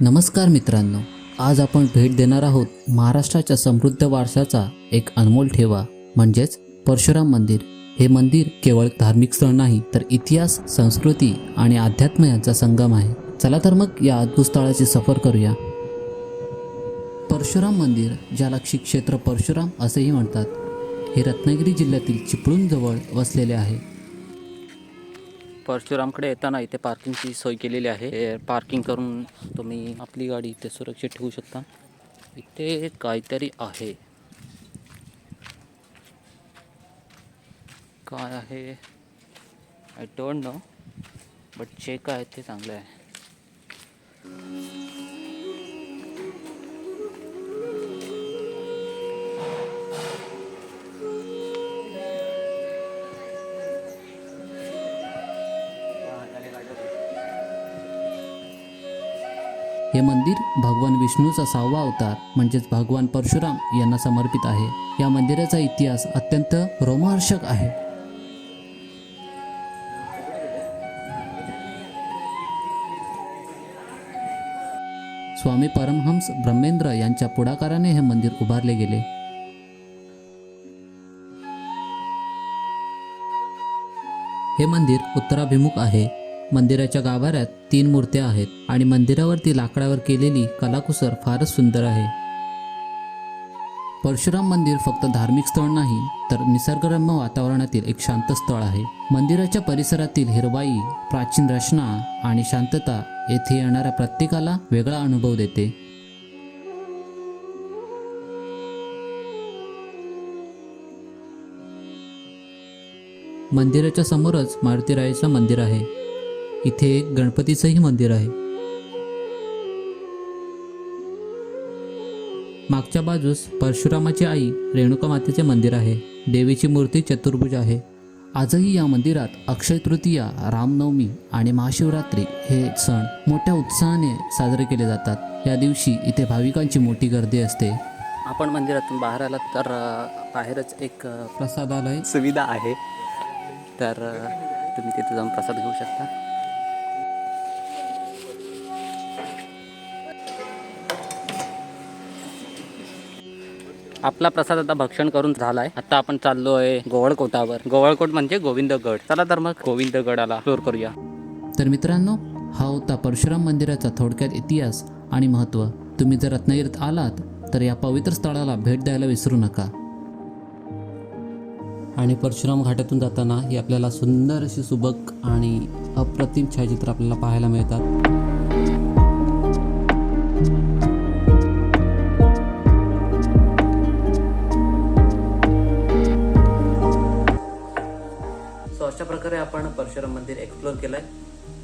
नमस्कार मित्रांनो आज आपण भेट देणार आहोत महाराष्ट्राच्या समृद्ध वारशाचा एक अनमोल ठेवा म्हणजेच परशुराम मंदिर. हे मंदिर केवळ धार्मिक स्थळ नाही तर इतिहास संस्कृती आणि अध्यात्म यांचा संगम आहे. चला तर मग या अद्भुत स्थळाची सफर करूया. परशुराम मंदिर ज्याला श्री क्षेत्र परशुराम असेही म्हणतात हे रत्नागिरी जिल्ह्यातील चिपळूणजवळ वसलेले आहे. परशुरामकडे येताना इथे पार्किंगची सोय केलेली आहे. पार्किंग करून तुम्ही आपली गाडी इथे सुरक्षित ठेवू शकता. इथे काहीतरी आहे. काय आहे? आय डोंट नो बट जे काय आहे ते चांगलं आहे. हे मंदिर भगवान विष्णूचा सहावा अवतार म्हणजेच भगवान परशुराम यांना समर्पित आहे. या मंदिराचा इतिहास अत्यंत रोमहर्षक आहे. स्वामी परमहंस ब्रह्मेंद्र यांच्या पुढाकाराने हे मंदिर उभारले गेले. हे मंदिर उत्तराभिमुख आहे. मंदिराच्या गाभाऱ्यात तीन मूर्त्या आहेत आणि मंदिरावरती लाकडावर केलेली कलाकुसर फारच सुंदर आहे. परशुराम मंदिर फक्त धार्मिक स्थळ नाही तर निसर्गरम्य वातावरणातील एक शांत स्थळ आहे. मंदिराच्या परिसरातील हिरवाई प्राचीन रचना आणि शांतता येथे येणाऱ्या प्रत्येकाला वेगळा अनुभव देते. मंदिराच्या समोरच मारुतीरायाचं मंदिर आहे. इथे एक गणपतीचंही मंदिर आहे. मागच्या बाजूस परशुरामाची आई रेणुका मातेचे मंदिर आहे. देवीची मूर्ती चतुर्भुज आहे. आजही या मंदिरात अक्षय तृतीया रामनवमी आणि महाशिवरात्री हे सण मोठ्या उत्साहाने साजरे केले जातात. या दिवशी इथे भाविकांची मोठी गर्दी असते. आपण मंदिरातून बाहेर आलात तर बाहेरच एक प्रसादालय सुविधा आहे. तर तुम्ही तिथे जाऊन प्रसाद घेऊ शकता. आपला प्रसाद आता भक्षण करून झालाय. आता आपण चाललोय गोवळकोटावर. गोवळकोट म्हणजे गोविंदगड. चला तर मग गोविंदगडाला एक्सप्लोर करूया. तर मित्रांनो हा होता परशुराम मंदिराचा थोडक्यात इतिहास आणि महत्त्व तुम्ही जर रत्नागिरीत आलात तर या पवित्र स्थळाला भेट द्यायला विसरू नका. आणि परशुराम घाटातून जाताना ही आपल्याला सुंदर अशी सुबक आणि अप्रतिम छायाचित्र आपल्याला पाहायला मिळतात. प्रकारे आपण परशुराम मंदिर एक्सप्लोर केलंय.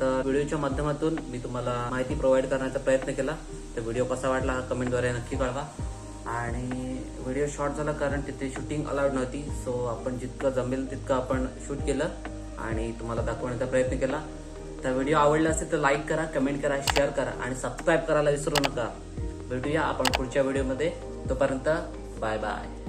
तर व्हिडिओच्या माध्यमातून मी तुम्हाला माहिती प्रोव्हाइड करण्याचा प्रयत्न केला. तर व्हिडिओ कसा वाटला हा कमेंटद्वारे नक्की कळवा. आणि व्हिडिओ शॉर्ट झाला कारण तिथे शूटिंग अलाउड नव्हती. सो आपण जितकं जमेल तितकं आपण शूट केलं आणि तुम्हाला दाखवण्याचा प्रयत्न केला. तर व्हिडिओ आवडला असेल तर लाईक करा कमेंट करा शेअर करा आणि सबस्क्राईब करायला विसरू नका. भेटूया आपण पुढच्या व्हिडिओमध्ये तोपर्यंत बाय बाय